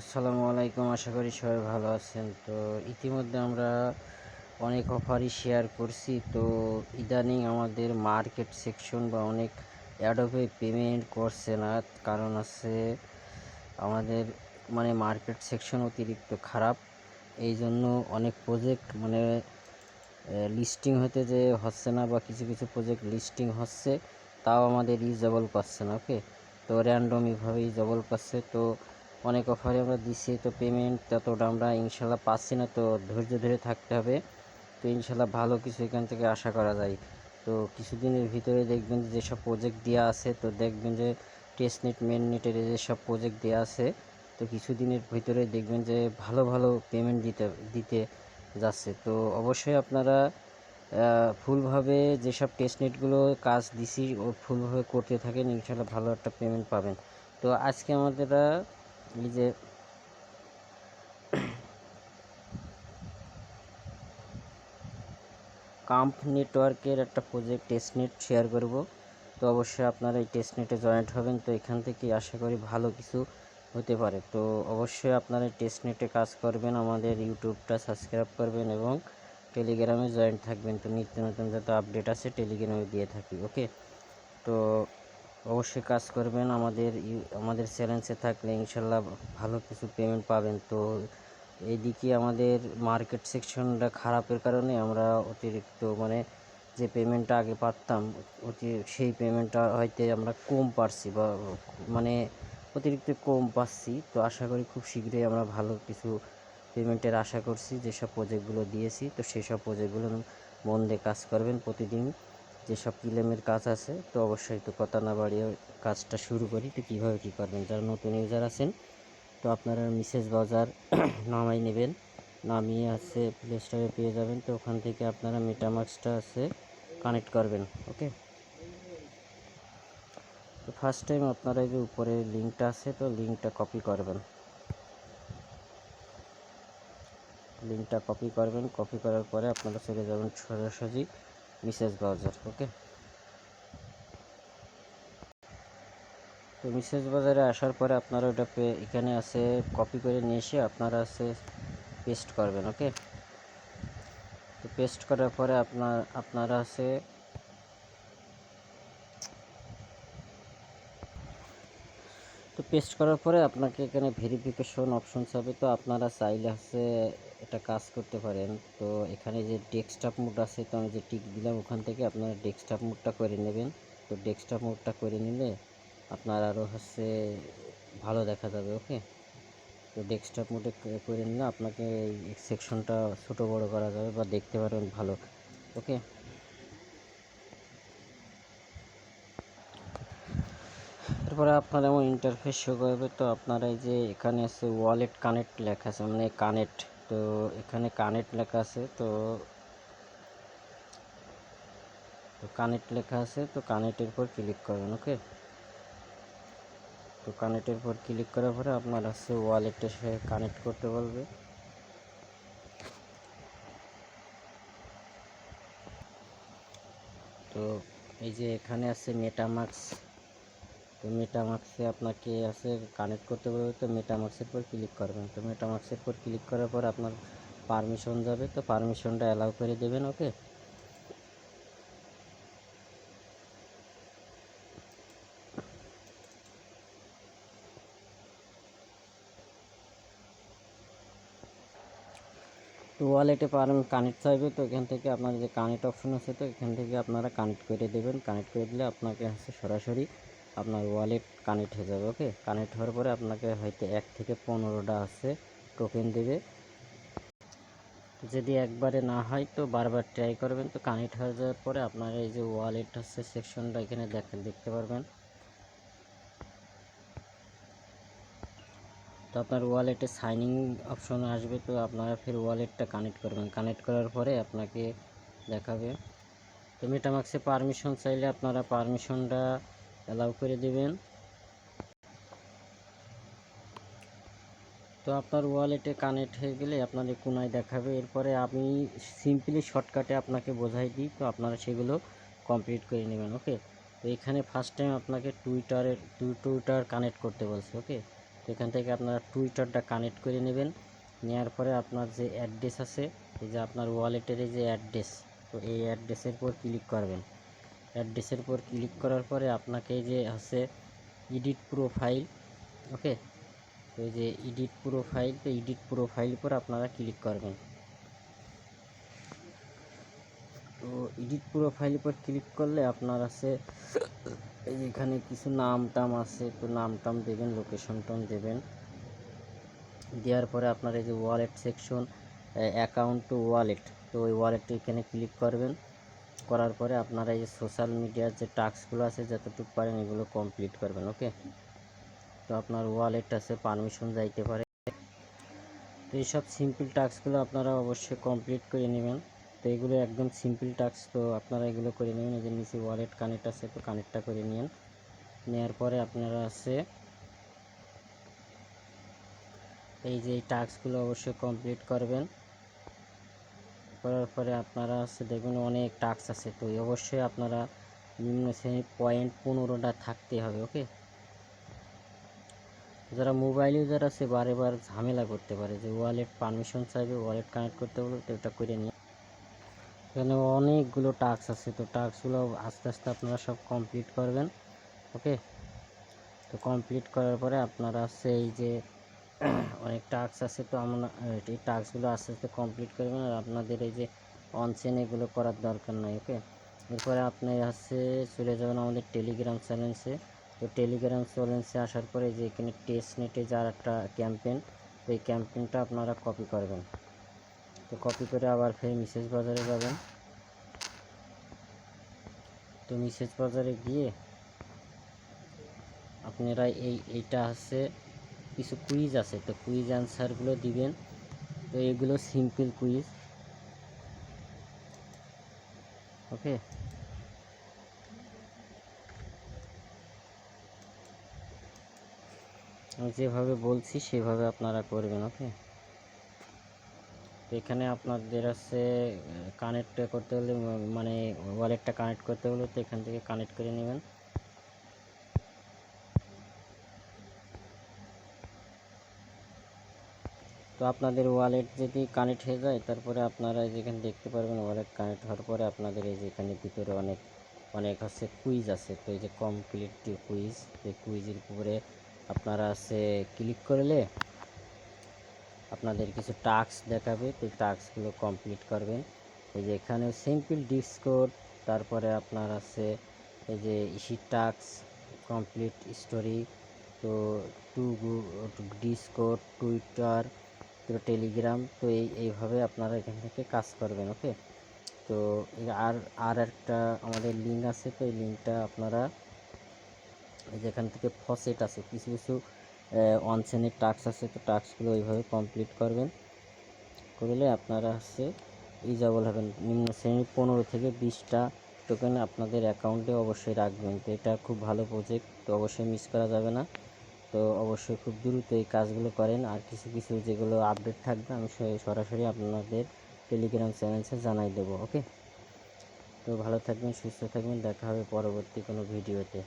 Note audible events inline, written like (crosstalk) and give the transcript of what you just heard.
আসসালামু আলাইকুম, আশা করি সবাই ভালো আছেন। তো ইতিমধ্যে আমরা অনেক অফারই শেয়ার করছি। তো ইদানিং আমাদের মার্কেট সেকশন বা অনেক অ্যাডোবে পেমেন্ট করছে না। কারণ আছে আমাদের মানে মার্কেট সেকশন অতিরিক্ত খারাপ। এই জন্য অনেক প্রজেক্ট মানে লিস্টিং হতে যে হচ্ছে না বা কিছু কিছু প্রজেক্ট লিস্টিং হচ্ছে, তাও আমাদের ইউজেবল করছে না ওকে তো র্যান্ডমইভাবে জবল করছে তো অনেক অফারে আমরা দিচ্ছি তো পেমেন্ট ততটা আমরা ইনশাল্লাহ পাচ্ছি না, তো ধৈর্য ধরে থাকতে হবে। তো ইনশাল্লাহ ভালো কিছু এখান থেকে আশা করা যায়। তো কিছুদিনের ভিতরে দেখবেন যে যেসব প্রজেক্ট দেওয়া আছে, তো দেখবেন যে টেস্ট নেট মেন নেটের যেসব প্রজেক্ট দেওয়া আছে, তো কিছুদিনের ভিতরে দেখবেন যে ভালো ভালো পেমেন্ট দিতে দিতে যাচ্ছে। তো অবশ্যই আপনারা ফুলভাবে যেসব টেস্ট নেটগুলো কাজ দিছি, ও ফুলভাবে করতে থাকেন, ইনশাল্লাহ ভালো একটা পেমেন্ট পাবেন। তো আজকে আমাদের এই যে কাম্প নেটওয়ার্কের একটা প্রজেক্ট টেস্টনেট শেয়ার করব। তো অবশ্যই আপনারা এই টেস্টনেটে জয়েন্ট হবেন। তো এখান থেকে আশা করি ভালো কিছু হতে পারে। তো অবশ্যই আপনারা টেস্টনেটে কাজ করবেন, আমাদের ইউটিউবটা সাবস্ক্রাইব করবেন এবং টেলিগ্রামে জয়েন্ট থাকবেন। তো নিত্য নতুন যত আপডেট আছে, টেলিগ্রামে দিয়ে থাকি ওকে তো অবশ্যই কাজ করবেন। আমাদের আমাদের চ্যালেঞ্জে থাকলে ইনশাল্লাহ ভালো কিছু পেমেন্ট পাবেন। তো এইদিকে আমাদের মার্কেট সেকশনটা খারাপের কারণে আমরা অতিরিক্ত মানে যে পেমেন্টটা আগে পারতাম, অতি, সেই পেমেন্টটা হয়তো আমরা কম পারছি বা মানে অতিরিক্ত কম পাচ্ছি। তো আশা করি খুব শীঘ্রই আমরা ভালো কিছু পেমেন্টের আশা করছি, যেসব প্রজেক্টগুলো দিয়েছি। তো সেই সব প্রজেক্টগুলো মন দিয়ে কাজ করবেন প্রতিদিন। যেসব ক্লেমের কাজ আছে, তো অবশ্যই তো কথা না বাড়িয়ে কাজটা শুরু করি। তো কীভাবে কী করবেন? যারা নতুন ইউজার আছেন, তো আপনারা মিসেস বাজার (clears throat) নামাই নেবেন। নামিয়ে আছে প্লে স্টোরে পেয়ে যাবেন। তো ওখান থেকে আপনারা মেটামাক্সটা আছে কানেক্ট করবেন ওকে তো ফার্স্ট টাইম আপনারা যে উপরে লিঙ্কটা আছে, তো লিঙ্কটা কপি করবেন। লিঙ্কটা কপি করবেন। কপি করার পরে আপনারা চলে যাবেন সোজাসুজি মিসেস ব্রাউজার ওকে? তো মিসেস বাজারে আসার পরে আপনারা ওটা এখানে আছে কপি করে নিয়ে এসে আপনারা আছে পেস্ট করবেন, ওকে? তো পেস্ট করার পরে আপনার আপনারা আছে তো পেস্ট করার পরে আপনাকে এখানে ভেরিফিকেশন অপশন হবে, তো আপনারা চাইলে হচ্ছে এটা কাজ করতে পারেন। তো এখানে যে ডেস্কটপ মোড আছে, তো আমি যে টিক দিলাম ওখান থেকে আপনারা ডেস্কটপ মোডটা করে নেবেন। তো ডেস্কটপ মোডটা করে নিলে আপনার আরও হচ্ছে ভালো দেখা যাবে ওকে তো ডেস্কটপ মোডে করে নিলে আপনাকে এই সেকশনটা ছোট বড় করা যাবে বা দেখতে পারবেন ভালো ওকে তারপরে আপনার এমন ইন্টারফেস শো করবে, তো আপনারা এই যে এখানে আছে ওয়ালেট কানেক্ট লেখা আছে মানে কানেক্ট তো এখানে কানেক্ট লেখা আছে, তো তো কানেক্ট লেখা আছে, তো কানেক্টের পর ক্লিক করবেন ওকে তো কানেক্টের পর ক্লিক করার পরে আপনার হচ্ছে ওয়ালেটের সাথে কানেক্ট করতে বলবে। তো এই যে এখানে আছে মেটামাক্স তো মেটামাক্সে আপনাকে আছে কানেক্ট করতে বলবে তো মেটামাক্সের পর ক্লিক করবেন। তো মেটামাক্সের পর ক্লিক করার পর আপনার পারমিশন যাবে, তো পারমিশনটা অ্যালাউ করে দেবেন ওকে তো ওয়ালেটে পার কানেক্ট চাইবে তো এখান থেকে আপনার যে কানেক্ট অপশন আছে, তো এখান থেকে আপনারা কানেক্ট করে দেবেন। কানেক্ট করে দিলে আপনাকে হচ্ছে সরাসরি আপনার ওয়ালেট কানেক্ট হয়ে যাবে ওকে কানেক্ট হওয়ার পরে আপনাকে হয়তো এক থেকে পনেরোটা আছে টোকেন দেবে। যদি একবারে না হয় তো বারবার ট্রাই করবেন, তো কানেক্ট হয়ে যাওয়ার পরে আপনার এই যে ওয়ালেট হচ্ছে সেকশনটা এখানে দেখেন, দেখতে পারবেন। তো আপনার ওয়ালেটে সাইনিং অপশন আসবে, তো আপনারা ফের ওয়ালেটটা কানেক্ট করবেন। কানেক্ট করার পরে আপনাকে দেখাবে। তো মেটামাক্সে পারমিশন চাইলে আপনারা পারমিশনটা অ্যালাউ করে দেবেন। তো আপনার ওয়ালেটে কানেক্ট হয়ে গেলে আপনাদের কোনায় দেখাবে। এরপরে আমি সিম্পলি শর্টকাটে আপনাকে বোঝাই দিই, তো আপনারা সেগুলো কমপ্লিট করে নেবেন ওকে তো এখানে ফার্স্ট টাইম আপনাকে টুইটারের টুইটার কানেক্ট করতে বলছে ওকে তো এখান থেকে আপনারা টুইটারটা কানেক্ট করে নেবেন। নেওয়ার পরে আপনার যে অ্যাড্রেস আছে, এই যে আপনার ওয়ালেটের এই যে অ্যাড্রেস তো এই অ্যাড্রেসের উপর ক্লিক করবেন। অ্যাড্রেসের উপর ক্লিক করার পরে আপনাকে যে হচ্ছে এডিট প্রোফাইল ওকে তো এই যে এডিট প্রোফাইল তো এডিট প্রোফাইল উপর আপনারা ক্লিক করবেন। তো এডিট প্রোফাইল উপর ক্লিক করলে আপনার আছে এখানে কিছু নাম টাম আছে, তো নাম টাম দেবেন লোকেশন টাম দেবেন। দেওয়ার পরে আপনার এই যে wallet section account to wallet তো ওই ওয়ালেটটা এখানে ক্লিক করবেন। করার পরে আপনারা এই সোশ্যাল মিডিয়ার যে টাস্কগুলো আছে, যতটুকু পারেন এগুলো কমপ্লিট করবেন ওকে তো আপনার ওয়ালেট আছে পারমিশন যাইতে পারে। তো এইসব সিম্পল টাস্কগুলো আপনারা অবশ্যই কমপ্লিট করে নেবেন। তো এগুলো একদম সিম্পল টাস্ক তো আপনারা এগুলো করে নেবেন। এই যে নিচে ওয়ালেট কানেক্ট আছে, তো কানেক্টটা করে নিন নেওয়ার পরে আপনারা আছে, এই যে এই টাস্কগুলো অবশ্যই কমপ্লিট করবেন। করার পরে আপনারা আছে দেখবেন অনেক টাস্ক আছে। তো অবশ্যই আপনারা নিম্ন শ্রেণির পয়েন্ট পনেরোটা থাকতে হবে ওকে যারা মোবাইল ইউজার আছে বারে বার ঝামেলা করতে পারে যে ওয়ালেট পারমিশন চাইবে ওয়ালেট কানেক্ট করতে বলে তো এটা করে নিয়ে। এখানে অনেকগুলো টাস্ক আছে, তো টাস্কগুলো আস্তে আস্তে আপনারা সব কমপ্লিট করবেন ওকে তো কমপ্লিট করার পরে আপনারা সেই যে অনেক টাস্ক আছে তো আমরা, এই টাস্কগুলো আস্তে আস্তে কমপ্লিট করবেন আর আপনাদের এই যে অনসেন এগুলো করার দরকার নাই ওকে এরপরে আপনি হচ্ছে চলে যাবেন আমাদের টেলিগ্রাম চ্যানেলসে তো টেলিগ্রাম চ্যানেলসে আসার পরে যে এখানে টেস্ট নেটে যার একটা ক্যাম্পেন তো এই ক্যাম্পেনটা আপনারা কপি করবেন। তো কপি করে আবার ফের মেসেজ বাজারে যাবেন। তো মেসেজ বাজারে গিয়ে আপনারা এই, এইটা হচ্ছে কিছু কুইজ আছে, তো কুইজ অ্যান্সারগুলো দিবেন। তো এগুলো সিম্পল কুইজ ওকে আমি যেভাবে বলছি, সেভাবে আপনারা করবেন ওকে এখানে আপনাদের আছে কানেক্ট করতে হলে মানে ওয়ালেটটা কানেক্ট করতে হলে তো এখান থেকে কানেক্ট করে নেবেন। তো আপনাদের ওয়ালেট যদি কানেক্ট হয়ে যায়, তারপরে আপনারা যেখানে দেখতে পারবেন ওয়ালেট কানেক্ট হওয়ার পরে আপনাদের এই যে এখানে ভিতরে অনেক অনেক হচ্ছে কুইজ আছে। তো এই যে কমপ্লিট কুইজ এই কুইজের উপরে আপনারা আছে ক্লিক করলে আপনাদের কিছু টাস্ক দেখাবে। তো টাস্কগুলো কমপ্লিট করবেন। এই যে এখানে সিম্পল ডিসকোড তারপরে আপনার আছে এই যে ইসি টাস্ক কমপ্লিট স্টোরি তো টু গু ডিসকোড টুইটার তো টেলিগ্রাম তো এই, এইভাবে আপনারা এখান থেকে কাজ করবেন ওকে তো আর আর একটা আমাদের লিঙ্ক আছে, তো এই লিঙ্কটা আপনারা যেখান থেকে ফসেট আছে, কিছু কিছু অন শ্রেণির টাস্ক আছে, তো টাস্কগুলো ওইভাবে কমপ্লিট করবেন। করলে আপনারা হচ্ছে ইজাবল হবেন নিম্ন শ্রেণির পনেরো থেকে বিশটা টোকেন আপনাদের অ্যাকাউন্টে অবশ্যই রাখবেন। তো এটা খুব ভালো প্রজেক্ট তো অবশ্যই মিস করা যাবে না। তো অবশ্যই খুব দ্রুত এই কাজগুলো করেন। আর কিছু কিছু যেগুলো আপডেট থাকবে, আমি সরাসরি আপনাদের টেলিগ্রাম চ্যানেলসে জানাই দেবো ওকে তো ভালো থাকবেন, সুস্থ থাকবেন, দেখা হবে পরবর্তী কোনো ভিডিওতে